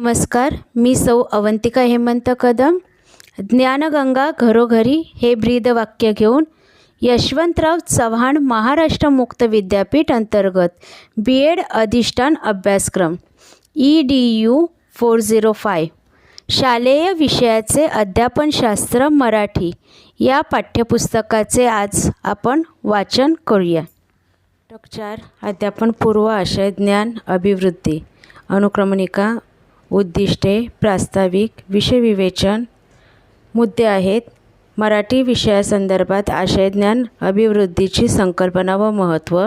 नमस्कार मी सौ अवंतिका हेमंत कदम. ज्ञानगंगा घरोघरी हे ब्रीदवाक्य घेऊन यशवंतराव चव्हाण महाराष्ट्र मुक्त विद्यापीठ अंतर्गत बी एड अधिष्ठान अभ्यासक्रम E D U four zero five. शालेय विषयाचे अध्यापनशास्त्र मराठी या पाठ्यपुस्तकाचे आज आपण वाचन करूया. घटक चार अध्यापन पूर्व आशय ज्ञान अभिवृद्धी. अनुक्रमणिका उद्दिष्टे प्रास्ताविक विषय विवेचन मुद्दे आहेत. मराठी विषयासंदर्भात आशयज्ञान अभिवृद्धीची संकल्पना व महत्त्व.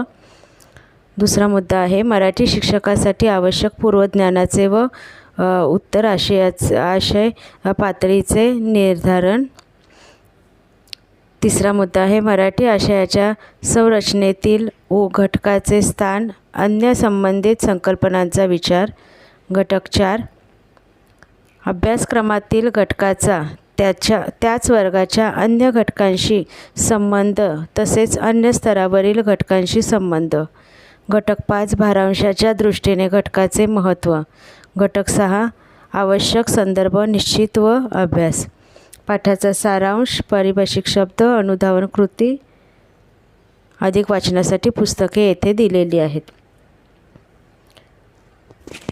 दुसरा मुद्दा आहे मराठी शिक्षकासाठी आवश्यक पूर्वज्ञानाचे व उत्तर आशयाचे आशय पातळीचे निर्धारण. तिसरा मुद्दा आहे मराठी आशयाच्या संरचनेतील ओ घटकाचे स्थान अन्य संबंधित संकल्पनांचा विचार. घटक चार. अभ्यासक्रमातील घटकाचा त्याच्या त्याच वर्गाच्या अन्य घटकांशी संबंध तसेच अन्य स्तरावरील घटकांशी संबंध. घटक पाच भारांशाच्या दृष्टीने घटकाचे महत्त्व. घटक सहा आवश्यक संदर्भ निश्चित व अभ्यास. पाठाचा सारांश पारिभाषिक शब्द अनुधावन कृती अधिक वाचनासाठी पुस्तके येथे दिलेली आहेत.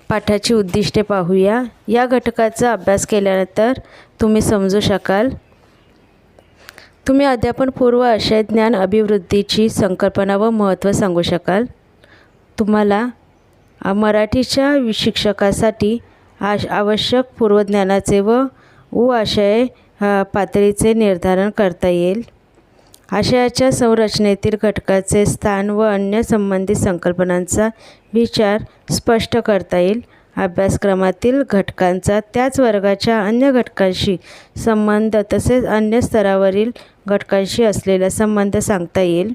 पाठाची उद्दिष्टे पाहूया. या घटकाचा अभ्यास केल्यानंतर तुम्ही समजू शकाल. तुम्ही अध्यापनपूर्व आशय ज्ञान अभिवृद्धीची संकल्पना व महत्त्व सांगू शकाल. तुम्हाला मराठीच्या शिक्षकासाठी आश आवश्यक पूर्वज्ञानाचे व उ आशय पातळीचे निर्धारण करता येईल. आशयाच्या संरचनेतील घटकाचे स्थान व अन्य संबंधित संकल्पनांचा विचार स्पष्ट करता येईल. अभ्यासक्रमातील घटकांचा त्याच वर्गाच्या अन्य घटकांशी संबंध तसेच अन्य स्तरावरील घटकांशी असलेला संबंध सांगता येईल.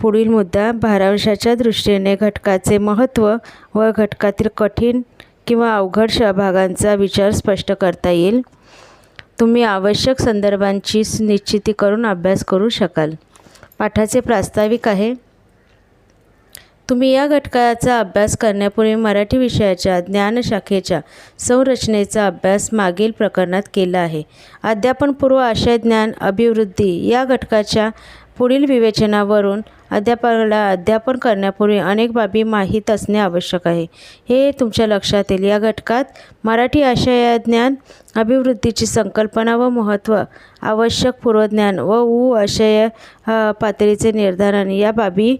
पुढील मुद्दा भारांशाच्या दृष्टीने घटकाचे महत्त्व व घटकातील कठीण किंवा अवघड भागांचा विचार स्पष्ट करता येईल. तुम्ही आवश्यक संदर्भांची निश्चिती करून अभ्यास करू शकाल. पाठाचे प्रास्ताविक आहे. तुम्ही या घटकाचा अभ्यास करण्यापूर्वी मराठी विषयाच्या ज्ञानशाखेच्या संरचनेचा अभ्यास मागील प्रकरणात केला आहे. अध्यापनपूर्व आशय ज्ञान अभिवृद्धी या घटकाच्या पुढील विवेचनावरून अध्यापनाला अध्यापन करण्यापूर्वी अनेक बाबी माहीत असणे आवश्यक आहे. हे तुमच्या लक्षात येईल या घटकात मराठी आशय ज्ञान अभिवृद्धीची संकल्पना व महत्त्व आवश्यक पूर्वज्ञान व ऊ आशय पातळीचे निर्धारण या बाबी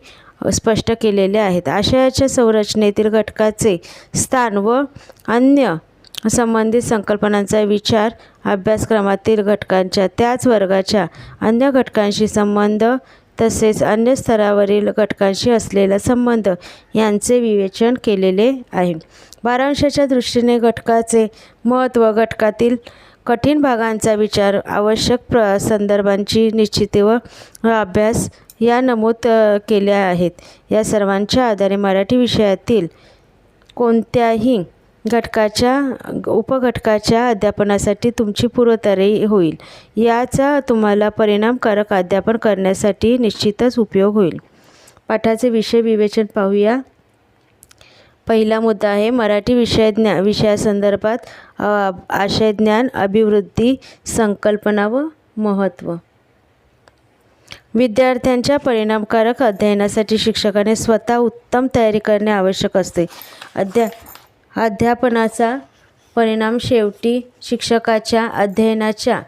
स्पष्ट केलेले आहेत. आशयाच्या संरचनेतील घटकाचे स्थान व अन्य संबंधित संकल्पनांचा विचार अभ्यासक्रमातील घटकांच्या त्याच वर्गाच्या अन्य घटकांशी संबंध तसेच अन्य स्तरावरील घटकांशी असलेला संबंध यांचे विवेचन केलेले आहे. बारांशाच्या दृष्टीने घटकाचे महत्त्व घटकातील कठीण भागांचा विचार आवश्यक प्र संदर्भांची निश्चिती व अभ्यास या नमूद केल्या आहेत. या सर्वांच्या आधारे मराठी विषयातील कोणत्याही घटकाच्या उपघटकाच्या अध्यापनासाठी तुमची पूर्वतयारी होईल. याचा तुम्हाला परिणामकारक अध्यापन करण्यासाठी निश्चितच उपयोग होईल. पाठाचे विषय विवेचन पाहूया. पहिला मुद्दा आहे मराठी विषय ज्ञा विषयासंदर्भात आशयज्ञान आशय ज्ञान अभिवृद्धी संकल्पना व महत्त्व. विद्यार्थ्यांच्या परिणामकारक अध्ययनासाठी शिक्षकाने स्वतः उत्तम तयारी करणे आवश्यक असते. अध्या अध्यापनाचा परिणाम शेवटी शिक्षकाच्या अध्ययनाच्या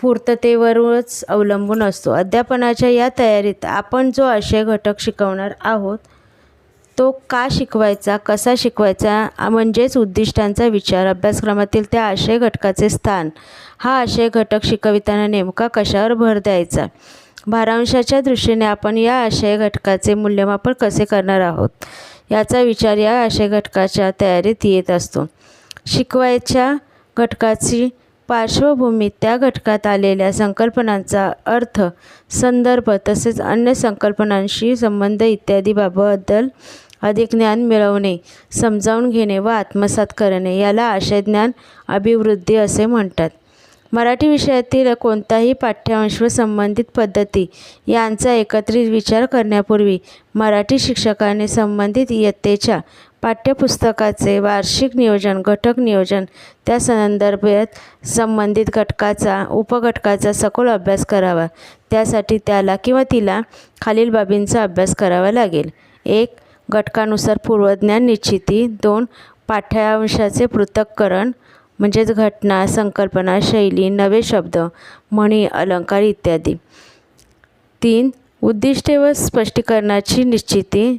पूर्ततेवरच अवलंबून असतो. अध्यापनाच्या या तयारीत आपण जो आशय घटक शिकवणार आहोत तो का शिकवायचा कसा शिकवायचा म्हणजेच उद्दिष्टांचा विचार. अभ्यासक्रमातील त्या आशय घटकाचे स्थान. हा आशय घटक शिकविताना नेमका कशावर भर द्यायचा? भारांशाच्या दृष्टीने आपण या आशय घटकाचे मूल्यमापन कसे करणार आहोत? याचा विचार या आशय घटकाच्या तयारीत येत असतो. शिकवायच्या घटकाची पार्श्वभूमी त्या घटकात आलेल्या संकल्पनांचा अर्थ संदर्भ तसेच अन्य संकल्पनांशी संबंध इत्यादी बाबबद्दल अधिक ज्ञान मिळवणे समजावून घेणे व आत्मसात करणे याला आशयज्ञान अभिवृद्धी असे म्हणतात. मराठी विषयातील कोणताही पाठ्यांश व संबंधित पद्धती यांचा एकत्रित विचार करण्यापूर्वी मराठी शिक्षकाने संबंधित इयत्तेच्या पाठ्यपुस्तकाचे वार्षिक नियोजन घटक नियोजन त्या संदर्भात संबंधित घटकाचा उपघटकाचा सखोल अभ्यास करावा. त्यासाठी त्याला किंवा तिला खालील बाबींचा अभ्यास करावा लागेल. एक घटकानुसार पूर्वज्ञान निश्चिती. दोन पाठ्यांशाचे पृथक्करण. म्हणजेच घटना संकल्पना शैली नवे शब्द म्हणी अलंकार इत्यादी. तीन उद्दिष्टे व स्पष्टीकरणाची निश्चिती.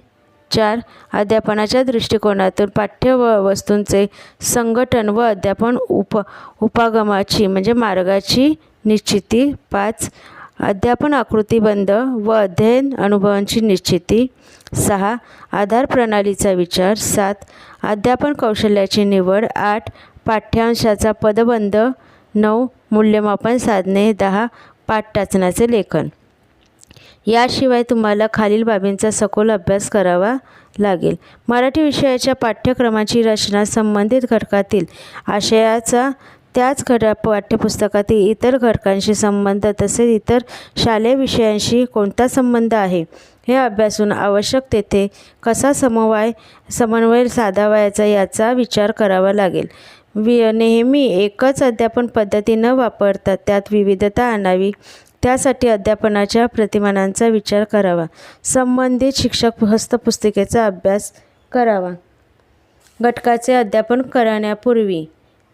चार अध्यापनाच्या दृष्टिकोनातून पाठ्य व वस्तूंचे संघटन व अध्यापन उप उपागमाची म्हणजे मार्गाची निश्चिती. पाच अध्यापन आकृतीबंध व अध्ययन अनुभवांची निश्चिती. सहा आधार प्रणालीचा विचार. सात अध्यापन कौशल्याची निवड. आठ पाठ्यांशाचा पदबंध नऊ मूल्यमापन साधने दहा पाठटाचनाचे लेखन. याशिवाय तुम्हाला खालील बाबींचा सखोल अभ्यास करावा लागेल. मराठी विषयाच्या पाठ्यक्रमाची रचना संबंधित घटकातील आशयाचा त्याच घट पाठ्यपुस्तकातील इतर घटकांशी संबंध तसेच इतर शालेय विषयांशी कोणता संबंध आहे हे अभ्यासून आवश्यक तेथे कसा समवाय समन्वय साधावायचा याचा विचार करावा लागेल. वि नेहमी एकच अध्यापन पद्धती न वापरता त्यात विविधता आणावी. त्यासाठी अध्यापनाच्या प्रतिमानांचा विचार करावा. संबंधित शिक्षक हस्तपुस्तिकेचा अभ्यास करावा. घटकाचे अध्यापन करण्यापूर्वी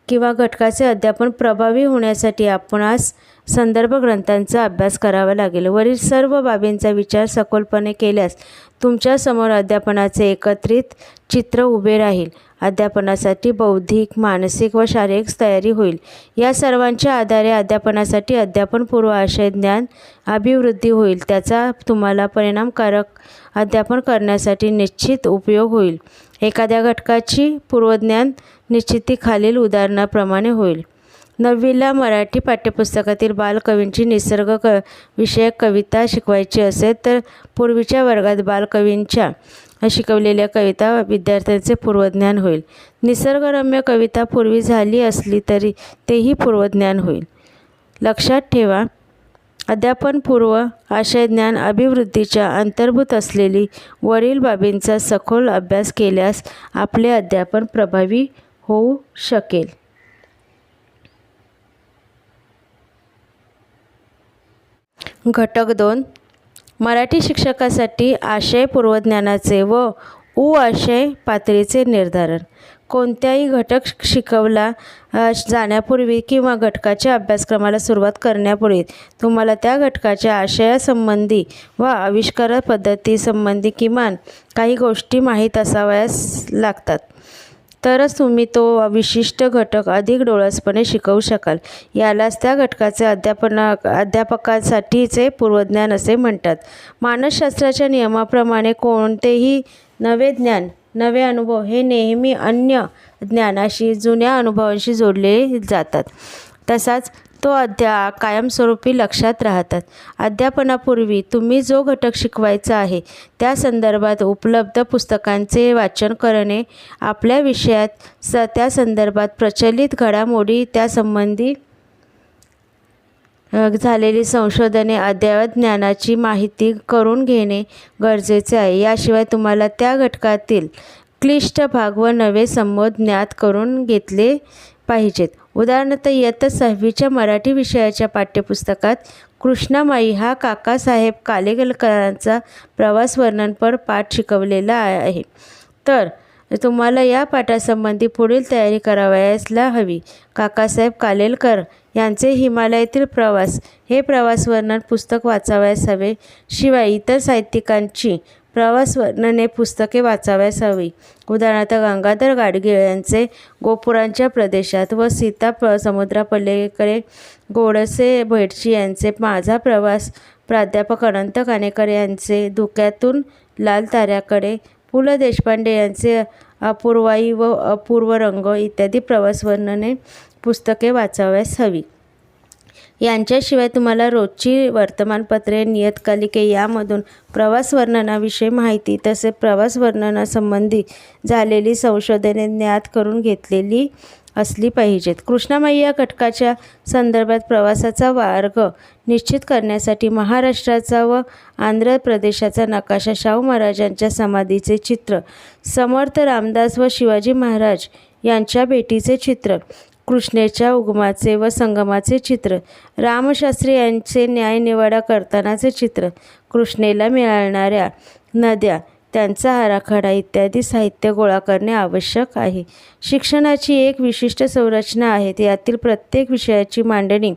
किंवा घटकाचे अध्यापन प्रभावी होण्यासाठी आपणास संदर्भ ग्रंथांचा अभ्यास करावा लागेल. वरील सर्व बाबींचा विचार सखोलपणे केल्यास तुमच्यासमोर अध्यापनाचे एकत्रित चित्र उभे राहील. अध्यापनासाठी बौद्धिक मानसिक व शारीरिक तयारी होईल. या सर्वांच्या आधारे अध्यापनासाठी अध्यापनपूर्व आशय ज्ञान अभिवृद्धी होईल. त्याचा तुम्हाला परिणामकारक अध्यापन करण्यासाठी निश्चित उपयोग होईल. एखाद्या घटकाची पूर्वज्ञान निश्चिती खालील उदाहरणाप्रमाणे होईल. नववीला मराठी पाठ्यपुस्तकातील बालकवींची निसर्ग क विषयक कविता शिकवायची असेल तर पूर्वीच्या वर्गात बालकवींच्या शिकवलेल्या कविता विद्यार्थ्यांचे पूर्वज्ञान होईल. निसर्गरम्य कविता पूर्वी झाली असली तरी तेही पूर्वज्ञान होईल. लक्षात ठेवा अध्यापनपूर्व आशयज्ञान अभिवृद्धीच्या अंतर्भूत असलेली वरील बाबींचा सखोल अभ्यास केल्यास आपले अध्यापन प्रभावी होऊ शकेल. घटक दोन. मराठी शिक्षकासाठी आशय पूर्वज्ञानाचे व उ आशय पातळीचे निर्धारण. कोणत्याही घटक शिकवला जाण्यापूर्वी किंवा घटकाच्या अभ्यासक्रमाला सुरुवात करण्यापूर्वी तुम्हाला त्या घटकाच्या आशयासंबंधी व आविष्कार पद्धतीसंबंधी किमान काही गोष्टी माहीत असाव्यास लागतात. तरच तुम्ही तो विशिष्ट घटक अधिक डोळसपणे शिकवू शकाल. यालाच त्या घटकाचे अध्यापना अध्यापकासाठीचे पूर्वज्ञान असे म्हणतात. मानसशास्त्राच्या नियमाप्रमाणे कोणतेही नवे ज्ञान नवे अनुभव हे नेहमी अन्य ज्ञानाशी जुन्या अनुभवांशी जोडले जातात. तसाच तो अध्या कायमस्वरूपी लक्षात राहतात. अध्यापनापूर्वी तुम्ही जो घटक शिकवायचा आहे त्या संदर्भात उपलब्ध पुस्तकांचे वाचन करणे आपल्या विषयात स त्या संदर्भात प्रचलित घडामोडी त्यासंबंधी झालेली संशोधने अद्ययावत ज्ञानाची माहिती करून घेणे गरजेचे आहे. याशिवाय तुम्हाला त्या घटकातील क्लिष्ट भाग व नवे संबोध ज्ञात करून घेतले पाहिजेत. उदाहरणार्थ इयत्ता सहावीच्या मराठी विषयाच्या पाठ्यपुस्तकात कृष्णामाई हा काकासाहेब कालेगलकरांचा प्रवास वर्णनपर पाठ शिकवलेला आहे. तर तुम्हाला या पाठासंबंधी पुढील तयारी करावयासला हवी. काकासाहेब कालेलकर यांचे हिमालयातील प्रवास हे प्रवास वर्णन पुस्तक वाचावयास हवे. शिवाय इतर साहित्यिकांची प्रवास वर्णने पुस्तके वाचाव्यास हवी. उदाहरणार्थ गंगाधर गाडगीळ यांचे गोपुरांच्या प्रदेशात व सीता प समुद्रापलीकडे गोडसे भेटशी यांचे माझा प्रवास प्राध्यापक अनंत कानेकर यांचे धुक्यातून लाल ताऱ्याकडे पु ल देशपांडे यांचे अपूर्वाई व अपूर्व रंग इत्यादी प्रवास वर्णने पुस्तके वाचावयास हवी. यांच्याशिवाय तुम्हाला रोजची वर्तमानपत्रे नियतकालिके यामधून प्रवास वर्णनाविषयी माहिती तसेच प्रवास वर्णनासंबंधी झालेली संशोधने ज्ञात करून घेतलेली असली पाहिजेत. कृष्णामाई या घटकाच्या संदर्भात प्रवासाचा मार्ग निश्चित करण्यासाठी महाराष्ट्राचा व आंध्र प्रदेशाचा नकाशा शाहू महाराजांच्या समाधीचे चित्र समर्थ रामदास व शिवाजी महाराज यांच्या भेटीचे चित्र कृष्णेच्या उगमाचे व संगमाचे चित्र रामशास्त्री यांचे न्यायनिवाडा करतानाचे चित्र कृष्णेला मिळणाऱ्या नद्या त्यांचा आराखडा इत्यादी साहित्य गोळा करणे आवश्यक आहे. शिक्षणाची एक विशिष्ट संरचना आहे. यातील प्रत्येक विषयाची मांडणी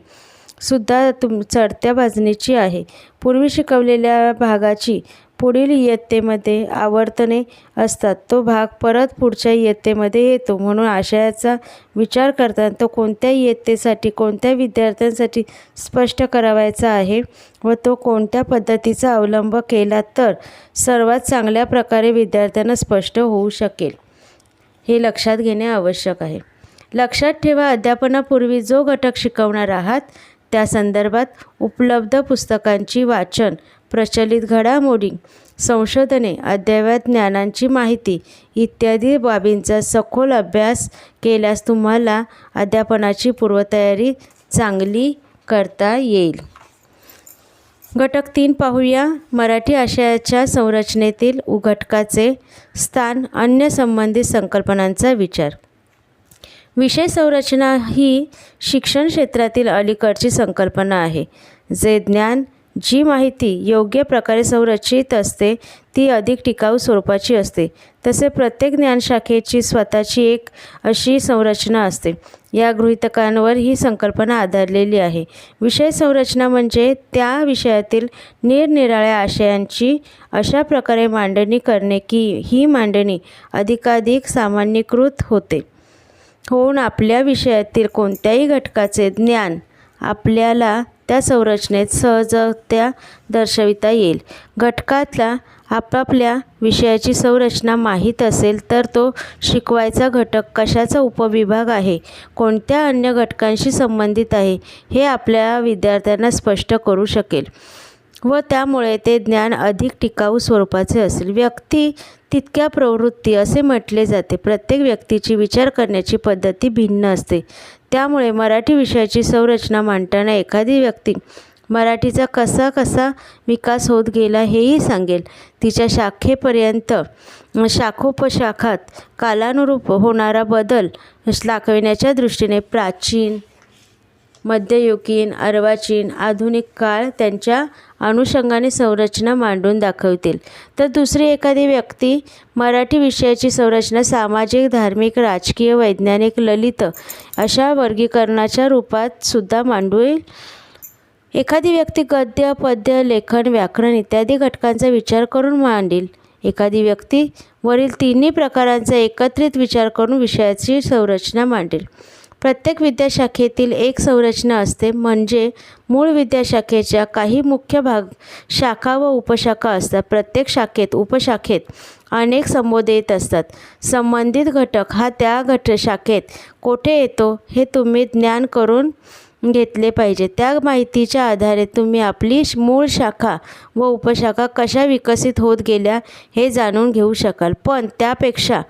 सुद्धा तुम चढत्या बाजणीची आहे. पूर्वी शिकवलेल्या भागाची पुढील इयत्तेमध्ये आवर्तने असतात. तो भाग परत पुढच्या इयत्तेमध्ये येतो. म्हणून आशयाचा विचार करताना तो कोणत्या इयत्तेसाठी कोणत्या विद्यार्थ्यांसाठी स्पष्ट करावायचा आहे व तो कोणत्या पद्धतीचा अवलंब केला तर सर्वात चांगल्या प्रकारे विद्यार्थ्यांना स्पष्ट होऊ शकेल हे लक्षात घेणे आवश्यक आहे. लक्षात ठेवा अध्यापनापूर्वी जो घटक शिकवणार आहात त्या संदर्भात उपलब्ध पुस्तकांची वाचन प्रचलित घडामोडी संशोधने अद्ययावत ज्ञानांची माहिती इत्यादी बाबींचा सखोल अभ्यास केल्यास तुम्हाला अध्यापनाची पूर्वतयारी चांगली करता येईल. घटक तीन पाहूया. मराठी आशयाच्या संरचनेतील उघटकाचे स्थान अन्य संबंधित संकल्पनांचा विचार. विषय संरचना ही शिक्षण क्षेत्रातील अलीकडची संकल्पना आहे जे ज्ञान जी माहिती योग्य प्रकारे संरचित असते ती अधिक टिकाऊ स्वरूपाची असते. तसे प्रत्येक ज्ञानशाखेची स्वतःची एक अशी संरचना असते. या गृहितकांवर ही संकल्पना आधारलेली आहे. विषय संरचना म्हणजे त्या विषयातील निरनिराळ्या आशयांची अशा प्रकारे मांडणी करणे की ही मांडणी अधिकाधिक सामान्यीकृत होते. होऊन आपल्या विषयातील कोणत्याही घटकाचे ज्ञान आपल्याला त्या संरचनेत सहजत्या दर्शविता येईल. घटकातला आपापल्या विषयाची संरचना माहीत असेल तर तो शिकवायचा घटक कशाचा उपविभाग आहे? कोणत्या अन्य घटकांशी संबंधित आहे? हे आपल्या विद्यार्थ्यांना स्पष्ट करू शकेल. व त्यामुळे ते ज्ञान अधिक टिकाऊ स्वरूपाचे असेल. व्यक्ती तितक्या प्रवृत्ती असे म्हटले जाते. प्रत्येक व्यक्तीची विचार करण्याची पद्धती भिन्न असते. त्यामुळे मराठी विषयाची संरचना मांडताना एखादी व्यक्ती मराठीचा कसा कसा विकास होत गेला हेही सांगेल. तिच्या शाखेपर्यंत शाखोपशाखात कालानुरूप होणारा बदल दाखविण्याच्या दृष्टीने प्राचीन मध्ययुगीन अर्वाचीन आधुनिक काळ त्यांच्या अनुषंगाने संरचना मांडून दाखवतील. तर दुसरी एखादी व्यक्ती मराठी विषयाची संरचना सामाजिक धार्मिक राजकीय वैज्ञानिक ललित अशा वर्गीकरणाच्या रूपात सुद्धा मांडवेल एखादी व्यक्ती गद्य पद्य लेखन व्याकरण इत्यादी घटकांचा विचार करून मांडील. एखादी व्यक्ती वरील तिन्ही प्रकारांचा एकत्रित विचार करून विषयाची संरचना मांडेल. प्रत्येक विद्याशाखेतील एक संरचना असते. म्हणजे मूळ विद्याशाखेच्या काही मुख्य भाग शाखा व उपशाखा असतात. प्रत्येक शाखेत उपशाखेत अनेक संबोध येत असतात. संबंधित घटक हा त्या घट शाखेत कोठे येतो हे तुम्ही ज्ञान करून घेतले पाहिजे. त्या माहितीच्या आधारे तुम्ही आपली मूळ शाखा व उपशाखा कशा विकसित होत गेल्या हे जाणून घेऊ शकाल. पण त्यापेक्षा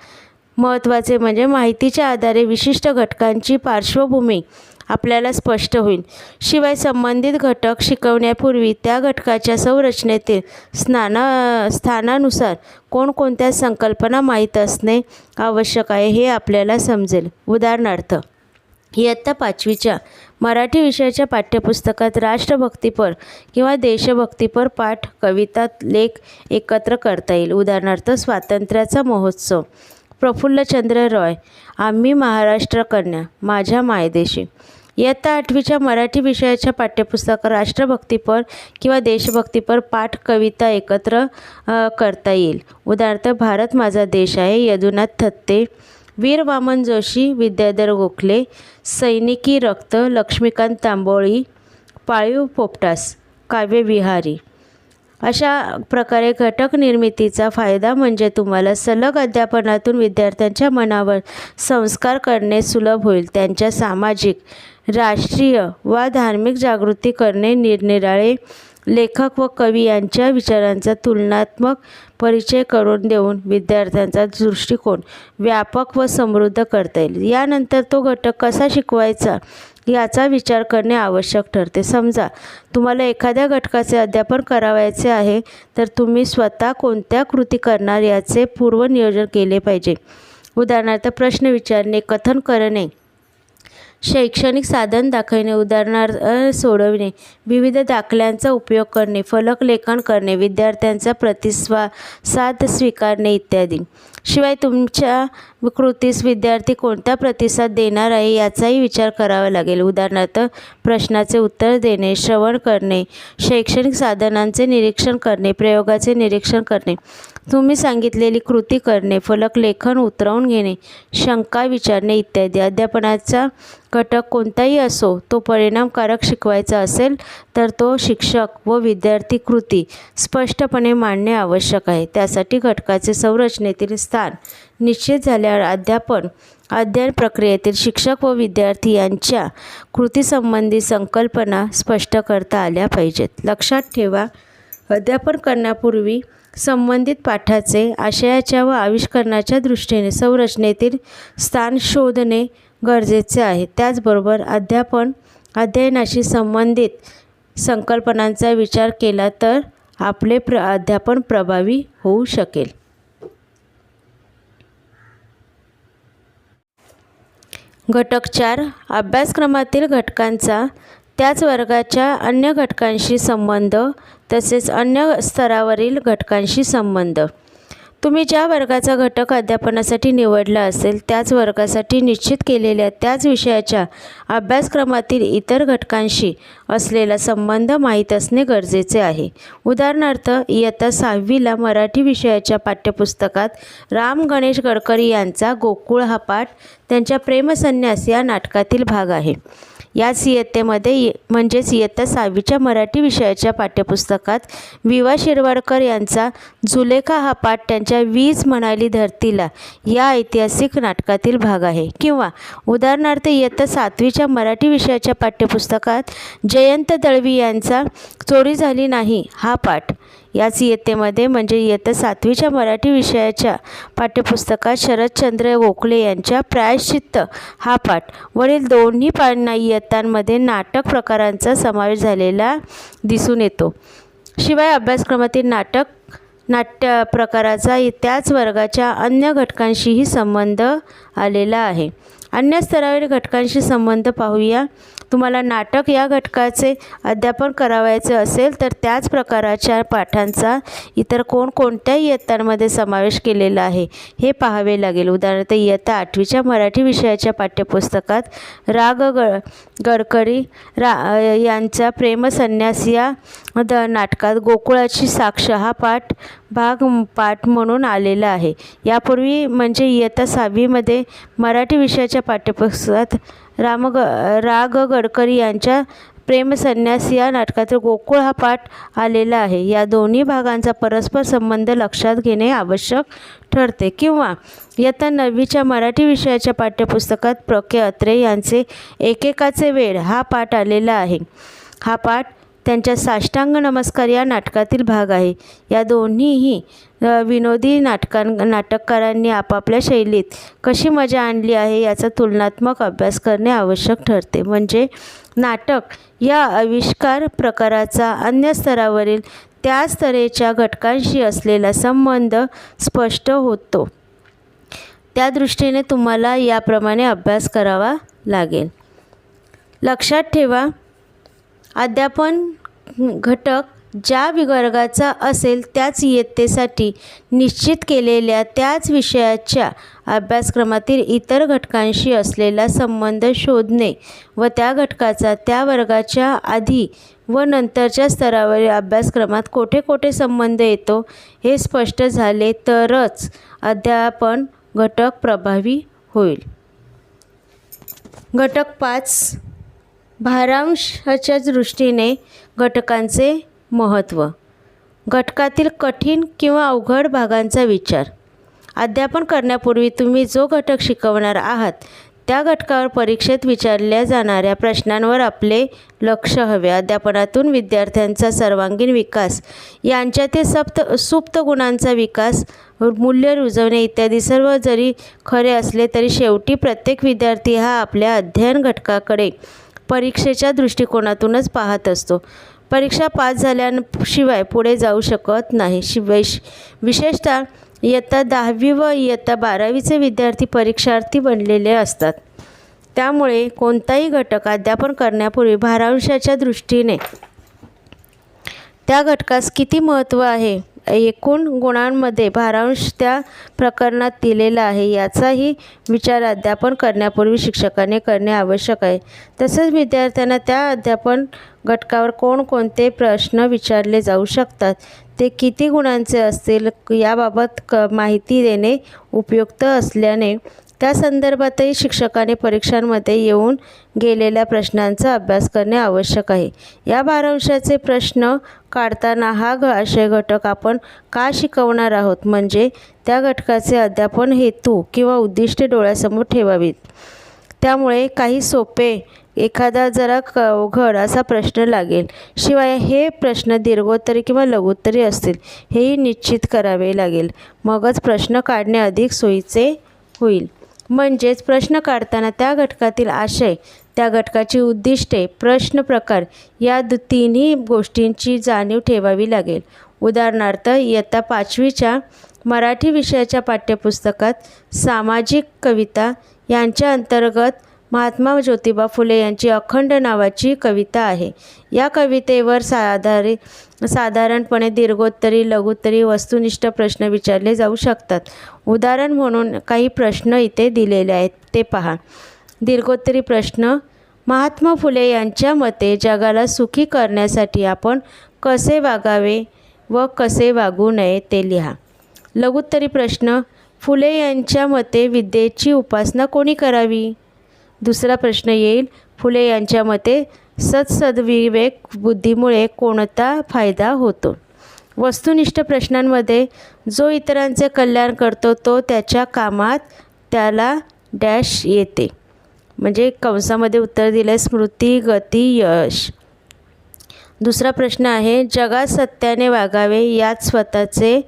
महत्त्वाचे म्हणजे माहितीच्या आधारे विशिष्ट घटकांची पार्श्वभूमी आपल्याला स्पष्ट होईल. शिवाय संबंधित घटक शिकवण्यापूर्वी त्या घटकाच्या संरचनेतील स्नाना स्थानानुसार कोणकोणत्या संकल्पना माहीत असणे आवश्यक आहे हे आपल्याला समजेल. उदाहरणार्थ इयत्ता पाचवीच्या मराठी विषयाच्या पाठ्यपुस्तकात राष्ट्रभक्तीपर किंवा देशभक्तीपर पाठ कविता लेख एकत्र करता येईल. उदाहरणार्थ स्वातंत्र्याचा महोत्सव. प्रफुल्लचंद्र रॉय आम्ही महाराष्ट्र कन्या माझ्या मायदेशी. इयत्ता आठवीच्या मराठी विषयाच्या पाठ्यपुस्तकात राष्ट्रभक्तीपर किंवा देशभक्तीपर पाठ कविता एकत्र करता येईल. उदाहरणार्थ भारत माझा देश आहे यदुनाथ थत्ते वीर वामन जोशी विद्याधर गोखले सैनिकी रक्त लक्ष्मीकांत तांबोळी पाळीव पोपटास काव्यविहारी अशा प्रकारे घटक निर्मितीचा फायदा म्हणजे तुम्हाला सलग अध्यापनातून विद्यार्थ्यांच्या मनावर संस्कार करणे सुलभ होईल. त्यांच्या सामाजिक राष्ट्रीय वा धार्मिक जागृती करणे निरनिराळे लेखक व कवी यांच्या विचारांचा तुलनात्मक परिचय करून देऊन विद्यार्थ्यांचा दृष्टिकोन व्यापक व समृद्ध करता येईल. यानंतर तो घटक कसा शिकवायचा? याचा विचार करणे आवश्यक ठरते. समजा तुम्हाला एखाद्या घटकाचे अध्यापन करावायचे आहे तर तुम्ही स्वतः कोणत्या कृती करणार याचे पूर्वनियोजन केले पाहिजे. उदाहरणार्थ प्रश्न विचारणे कथन करणे शैक्षणिक साधन दाखवणे उदाहरणार्थ सोडवणे विविध दाखल्यांचा उपयोग करणे फलक लेखन करणे विद्यार्थ्यांचा प्रतिस्वासाद स्वीकारणे इत्यादी. शिवाय तुमच्या कृतीस विद्यार्थी कोणता प्रतिसाद देणार आहे याचाही विचार करावा लागेल. उदाहरणार्थ प्रश्नाचे उत्तर देणे श्रवण करणे शैक्षणिक साधनांचे निरीक्षण करणे प्रयोगाचे निरीक्षण करणे तुम्ही सांगितलेली कृती करणे फलक लेखन उतरवून घेणे शंका विचारणे इत्यादी. अध्यापनाचा घटक कोणताही असो तो परिणामकारक शिकवायचा असेल तर तो शिक्षक व विद्यार्थी कृती स्पष्टपणे मांडणे आवश्यक आहे. त्यासाठी घटकाचे संरचनेतील स्थान निश्चित झाल्यावर अध्यापन अध्ययन प्रक्रियेतील शिक्षक व विद्यार्थी यांच्या कृतीसंबंधी संकल्पना स्पष्ट करता आल्या पाहिजेत. लक्षात ठेवा अध्यापन करण्यापूर्वी संबंधित पाठाचे आशयाच्या व आविष्करणाच्या दृष्टीने संरचनेतील स्थान शोधणे गरजेचे आहे. त्याचबरोबर अध्यापन अध्ययनाशी संबंधित संकल्पनांचा विचार केला तर आपले प्र अध्यापन प्रभावी होऊ शकेल. घटक चार अभ्यासक्रमातील घटकांचा त्याच वर्गाच्या अन्य घटकांशी संबंध तसेच अन्य स्तरावरील घटकांशी संबंध. तुम्ही ज्या वर्गाचा घटक अध्यापनासाठी निवडला असेल त्याच वर्गासाठी निश्चित केलेल्या त्याच विषयाच्या अभ्यासक्रमातील इतर घटकांशी असलेला संबंध माहीत असणे गरजेचे आहे. उदाहरणार्थ इयत्ता सहावीला मराठी विषयाच्या पाठ्यपुस्तकात राम गणेश गडकरी यांचा गोकुळ हा पाठ त्यांच्या प्रेमसन्यास या नाटकातील भाग आहे. याच इयत्तेमध्ये म्हणजेच इयत्ता सहावीच्या मराठी विषयाच्या पाठ्यपुस्तकात वि वा शिरवाडकर यांचा जुलेखा हा पाठ त्यांच्या वीज म्हणाली धरतीला या ऐतिहासिक नाटकातील भाग आहे. किंवा उदाहरणार्थ इयत्ता सातवीच्या मराठी विषयाच्या पाठ्यपुस्तकात जयंत दळवी यांचा चोरी झाली नाही हा पाठ याच इयत्तेमध्ये म्हणजे इयत्ता सातवीच्या मराठी विषयाच्या पाठ्यपुस्तकात शरदचंद्र गोखले यांच्या प्रायश्चित्त हा पाठ. वरील दोन्ही पाना इयत्तांमध्ये नाटक प्रकारांचा समावेश झालेला दिसून येतो. शिवाय अभ्यासक्रमातील नाटक नाट्य प्रकाराचा त्याच वर्गाच्या अन्य घटकांशीही संबंध आलेला आहे. अन्य स्तरावरील घटकांशी संबंध पाहूया. तुम्हाला नाटक या घटकाचे अध्यापन करावायचे असेल तर त्याच प्रकाराच्या पाठांचा इतर कोणकोणत्या इयत्तांमध्ये समावेश केलेला आहे. हे पाहावे लागेल. उदाहरणार्थ इयत्ता आठवीच्या मराठी विषयाच्या पाठ्यपुस्तकात राग ग गडकरी रा यांचा प्रेमसन्यास या द नाटकात गोकुळाची साक्ष हा पाठ भाग पाठ म्हणून आलेला आहे. यापूर्वी म्हणजे इयत्ता सहावीमध्ये मराठी विषयाच्या पाठ्यपुस्तकात रामग राग गडकरी यांच्या प्रेमसन्यास या नाटकातील गोकुळ हा पाठ आलेला आहे. या दोन्ही भागांचा परस्पर संबंध लक्षात घेणे आवश्यक ठरते. किंवा इयत्ता नववीच्या मराठी विषयाच्या पाठ्यपुस्तकात प्र के अत्रे यांचे एकेकाचे वेळ हा पाठ आलेला आहे. हा पाठ त्यांच्या साष्टांग नमस्कार या नाटकातील भाग आहे. या दोन्हीही विनोदी नाटकां नाटककारांनी आपापल्या शैलीत कशी मजा आणली आहे याचा तुलनात्मक अभ्यास करणे आवश्यक ठरते. म्हणजे नाटक या आविष्कार प्रकाराचा अन्य स्तरावरील त्या स्तरेच्या घटकांशी असलेला संबंध स्पष्ट होतो. त्या दृष्टीने तुम्हाला याप्रमाणे अभ्यास करावा लागेल. लक्षात ठेवा अध्यापन घटक ज्या विवर्गाचा असेल त्याच इयत्तेसाठी निश्चित केलेल्या त्याच विषयाच्या अभ्यासक्रमातील इतर घटकांशी असलेला संबंध शोधणे व त्या घटकाचा त्या वर्गाच्या आधी व नंतरच्या स्तरावरील अभ्यासक्रमात कोठे कोठे संबंध येतो हे स्पष्ट झाले तरच अध्यापन घटक प्रभावी होईल. घटक पाच भारांशाच्या दृष्टीने घटकांचे महत्त्व. घटकातील कठीण किंवा अवघड भागांचा विचार. अध्यापन करण्यापूर्वी तुम्ही जो घटक शिकवणार आहात त्या घटकावर परीक्षेत विचारल्या जाणाऱ्या प्रश्नांवर आपले लक्ष हवे. अध्यापनातून विद्यार्थ्यांचा सर्वांगीण विकास यांच्यातील सप्त सुप्त गुणांचा विकास मूल्य रुजवणे इत्यादी सर्व जरी खरे असले तरी शेवटी प्रत्येक विद्यार्थी हा आपल्या अध्ययन घटकाकडे परीक्षेच्या दृष्टिकोनातूनच पाहत असतो. परीक्षा पास झाल्याशिवाय पुढे जाऊ शकत नाही. शिवाय विशेषतः इयत्ता दहावी व इयत्ता बारावीचे विद्यार्थी परीक्षार्थी बनलेले असतात. त्यामुळे कोणताही घटक अध्यापन करण्यापूर्वी भारांशाच्या दृष्टीने त्या घटकास किती महत्त्व आहे? एकूण गुणांमध्ये भारांश त्या प्रकरणात दिलेला आहे याचाही विचार अध्यापन करण्यापूर्वी शिक्षकाने करणे आवश्यक आहे. तसेच विद्यार्थ्यांना त्या अध्यापन घटकावर कोणकोणते प्रश्न विचारले जाऊ शकतात ते किती गुणांचे असतील याबाबत क माहिती देणे उपयुक्त असल्याने त्या संदर्भातही शिक्षकाने परीक्षांमध्ये येऊन गेलेल्या प्रश्नांचा अभ्यास करणे आवश्यक आहे. या बारांशाचे प्रश्न काढताना हा घ आशय घटक आपण का शिकवणार आहोत? म्हणजे त्या घटकाचे अध्यापन हेतू किंवा उद्दिष्टे डोळ्यासमोर ठेवावीत. त्यामुळे काही सोपे एखादा जरा क अवघड असा प्रश्न लागेल. शिवाय हे प्रश्न दीर्घोत्तरी किंवा लघुत्तरी असतील हेही निश्चित करावे लागेल. मगच प्रश्न काढणे अधिक सोयीचे होईल. म्हणजेच प्रश्न काढताना त्या घटकातील आशय त्या घटकाची उद्दिष्टे प्रश्न प्रकार या तिन्ही गोष्टींची जाणीव ठेवावी लागेल. उदाहरणार्थ इयत्ता पाचवीच्या मराठी विषयाच्या पाठ्यपुस्तकात सामाजिक कविता यांच्या अंतर्गत महात्मा ज्योतिबा फुले यांची अखंड नावाची कविता आहे. या कवितेवर साधारी साधारणपणे दीर्घोत्तरी लघुत्तरी वस्तुनिष्ठ प्रश्न विचारले जाऊ शकतात. उदाहरण म्हणून काही प्रश्न इथे दिलेले आहेत. ते पहा. दीर्घोत्तरी प्रश्न महात्मा फुले यांच्या मते जगाला सुखी करण्यासाठी आपण कसे वागावे व कसे वागू नये ते लिहा. लघुत्तरी प्रश्न फुले यांच्या मते विद्येची उपासना कोणी करावी? दुसरा प्रश्न येईल. फुले यांच्या मते सत्सद्विवेक बुद्धीमुळे कोणता फायदा होतो? वस्तुनिष्ठ प्रश्नांमध्ये जो इतरांचे कल्याण करतो तो त्याच्या कामात त्याला डॅश येते. म्हणजे कंसामध्ये उत्तर दिलं स्मृती गती यश. दुसरा प्रश्न आहे जगात सत्याने वागावे यात स्वतःचे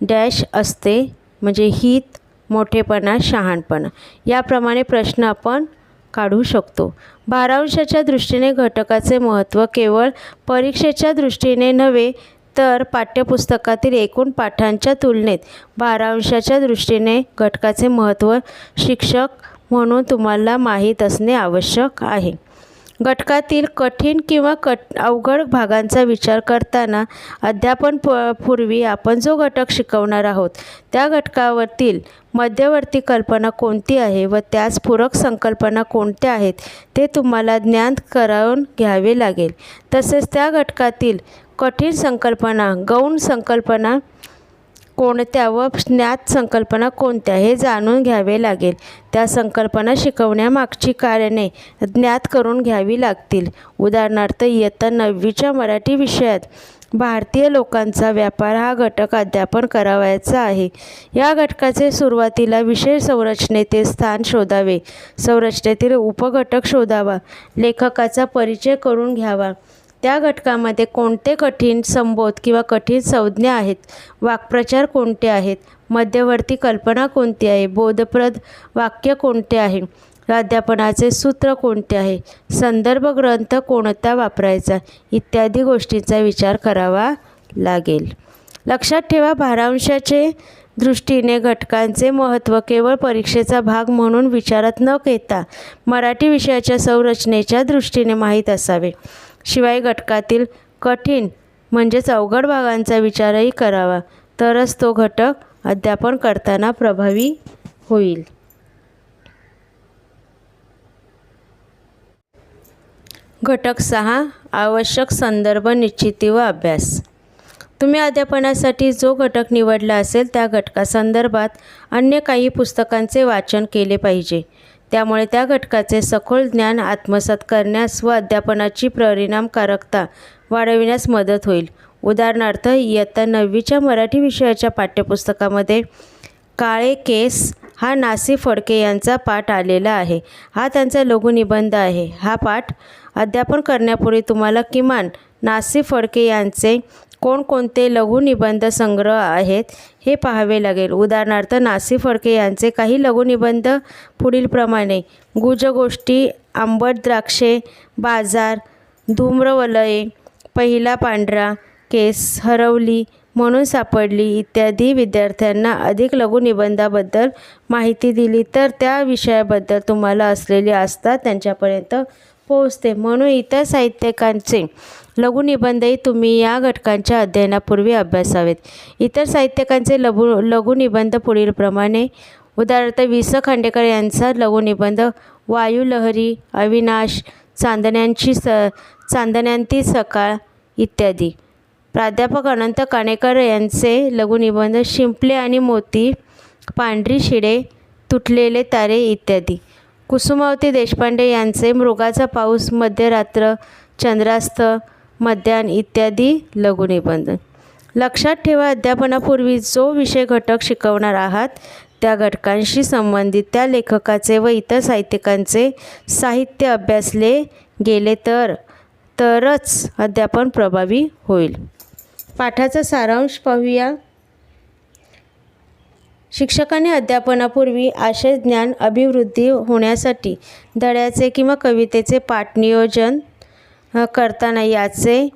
डॅश असते म्हणजे हित मोठेपणा शहाणपणा. याप्रमाणे प्रश्न आपण काढू शकतो. भारांशाच्या दृष्टीने घटकाचे महत्त्व केवळ परीक्षेच्या दृष्टीने नव्हे तर पाठ्यपुस्तकातील एकूण पाठांच्या तुलनेत भारांशाच्या दृष्टीने घटकाचे महत्त्व शिक्षक म्हणून तुम्हाला माहीत असणे आवश्यक आहे. घटकातील कठीण किंवा कट अवघड भागांचा विचार करताना अध्यापन प पूर्वी आपण जो घटक शिकवणार आहोत त्या घटकावरतील मध्यवर्ती कल्पना कोणती आहे व त्यास पूरक संकल्पना कोणत्या आहेत ते तुम्हाला ज्ञान करावून घ्यावे लागेल. तसेच त्या घटकातील कठीण संकल्पना गौण संकल्पना कोणत्या व ज्ञात संकल्पना कोणत्या हे जाणून घ्यावे लागेल. त्या संकल्पना शिकवण्यामागची कारणे ज्ञात करून घ्यावी लागतील. उदाहरणार्थ इयत्ता नववीच्या मराठी विषयात भारतीय लोकांचा व्यापार हा घटक अध्यापन करावयाचा आहे. या घटकाचे सुरुवातीला विषय संरचनेतील स्थान शोधावे. संरचनेतील उपघटक शोधावा. लेखकाचा परिचय करून घ्यावा. त्या घटकामध्ये कोणते कठीण संबोध किंवा कठीण संज्ञा आहेत? वाक्प्रचार कोणते आहेत? मध्यवर्ती कल्पना कोणती आहे? बोधप्रद वाक्य कोणते आहे? अध्यापनाचे सूत्र कोणते आहे? संदर्भ ग्रंथ कोणता वापरायचा? इत्यादी गोष्टींचा विचार करावा लागेल. लक्षात ठेवा भारांशाचे दृष्टीने घटकांचे महत्त्व केवळ परीक्षेचा भाग म्हणून विचारात न घेता मराठी विषयाच्या संरचनेच्या दृष्टीने माहीत असावे. शिवाय घटकातील कठीण म्हणजेच अवघड भागांचा विचारही करावा. तरच तो घटक अध्यापन करताना प्रभावी होईल. घटक सहा आवश्यक संदर्भ निश्चिती व अभ्यास. तुम्ही अध्यापनासाठी जो घटक निवडला असेल त्या घटकासंदर्भात अन्य काही पुस्तकांचे वाचन केले पाहिजे. त्यामुळे त्या घटकाचे सखोल ज्ञान आत्मसात करण्यास व अध्यापनाची परिणामकारकता वाढविण्यास मदत होईल. उदाहरणार्थ इयत्ता नववीच्या मराठी विषयाच्या पाठ्यपुस्तकामध्ये काळे केस हा नासी फडके यांचा पाठ आलेला आहे. हा त्यांचा लघुनिबंध आहे. हा पाठ अध्यापन करण्यापूर्वी तुम्हाला किमान नासी फडके यांचे कोणकोणते लघुनिबंध संग्रह आहेत हे पाहावे लागेल. उदाहरणार्थ नासी फडके यांचे काही लघुनिबंध पुढीलप्रमाणे गुजगोष्टी आंबट द्राक्षे बाजार धूम्रवलये पहिला पांढरा केस हरवली म्हणून सापडली इत्यादी विद्यार्थ्यांना अधिक लघुनिबंधाबद्दल माहिती दिली तर त्या विषयाबद्दल तुम्हाला असलेली आस्था त्यांच्यापर्यंत पोहोचते. म्हणून इतर साहित्यिकांचे लघुनिबंधही तुम्ही या घटकांच्या अध्ययनापूर्वी अभ्यासावेत. इतर साहित्यकांचे लघु लघुनिबंध पुढीलप्रमाणे उदाहरणार्थ वि स. खांडेकर यांचा लघुनिबंध वायुलहरी अविनाश चांदण्यांची स चांदण्यांती सकाळ इत्यादी. प्राध्यापक अनंत काणेकर यांचे लघुनिबंध शिंपले आणि मोती पांढरी शिडे तुटलेले तारे इत्यादी. कुसुमावती देशपांडे यांचे मृगाचा पाऊस मध्यरात्र चंद्रास्त मध्यान इत्यादी लघुनिबंध लक्षात ठेवा अध्यापनापूर्वी जो विषय घटक शिकवणार आहात त्या घटकांशी संबंधित त्या लेखकाचे व इतर साहित्यिकांचे साहित्य अभ्यासले गेले तर तरच अध्यापन प्रभावी होईल. पाठाचा सारांश पाहूया. शिक्षकाने अध्यापनापूर्वी आशय ज्ञान अभिवृद्धी होण्यासाठी धड्याचे किंवा कवितेचे पाठ नियोजन करताना याचे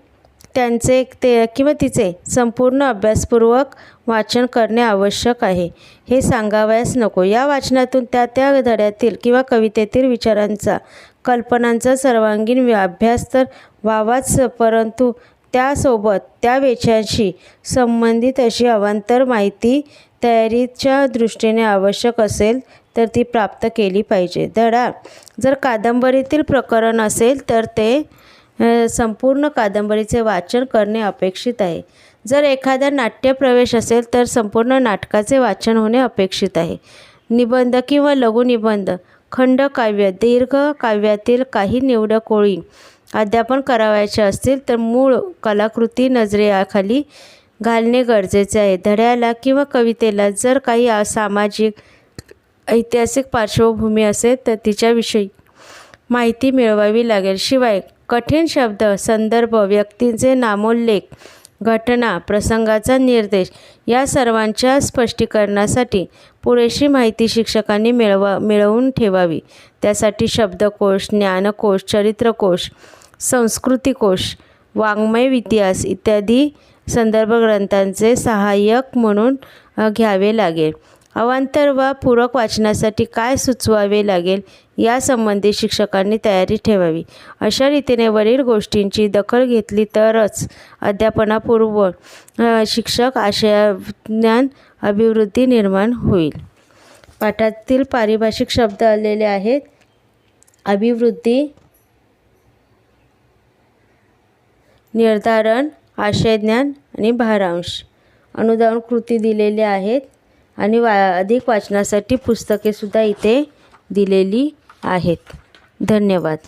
त्यांचे ते किंवा तिचे संपूर्ण अभ्यासपूर्वक वाचन करणे आवश्यक आहे. हे सांगावयास नको. या वाचनातून त्या त्या धड्यातील किंवा कवितेतील विचारांचा कल्पनांचा सर्वांगीण अभ्यास तर व्हावाच परंतु त्यासोबत त्या विषयांशी संबंधित अशी अवांतर माहिती तयारीच्या दृष्टीने आवश्यक असेल तर ती प्राप्त केली पाहिजे. धडा जर कादंबरीतील प्रकरण असेल तर ते संपूर्ण कादंबरीचे वाचन करणे अपेक्षित आहे. जर एखादा नाट्यप्रवेश असेल तर संपूर्ण नाटकाचे वाचन होणे अपेक्षित आहे. निबंध किंवा लघुनिबंध खंडकाव्य दीर्घ काव्यातील काही निवडक ओळी अध्यापन करावयाचे असतील तर मूळ कलाकृती नजरेखाली घालणे गरजेचे आहे. धड्याला किंवा कवितेला जर काही सामाजिक ऐतिहासिक पार्श्वभूमी असेल तर तिच्याविषयी माहिती मिळवावी लागेल. शिवाय कठीण शब्द संदर्भ व्यक्तींचे नामोल्लेख घटना प्रसंगाचा निर्देश या सर्वांच्या स्पष्टीकरणासाठी पुरेशी माहिती शिक्षकांनी मिळवा मिळवून ठेवावी. त्यासाठी शब्दकोश ज्ञानकोश चरित्रकोश संस्कृतिकोश वाङ्मय इतिहास इत्यादी संदर्भ ग्रंथांचे सहाय्यक म्हणून घ्यावे लागेल. अवांतर व पूरक वाचनासाठी काय सुचवावे लागेल यासंबंधी शिक्षकांनी तयारी ठेवावी. अशा रीतीने वरील गोष्टींची दखल घेतली तरच अध्यापनापूर्व शिक्षक आशयज्ञान अभिवृद्धी निर्माण होईल. पाठातील पारिभाषिक शब्द आलेले आहेत. अभिवृद्धी निर्धारण आशयज्ञान आणि भारांश. अनुदान कृती दिलेल्या आहेत. आणि वा अधिक वाचनासाठी पुस्तकेसुद्धा इथे दिलेली आहेत. धन्यवाद.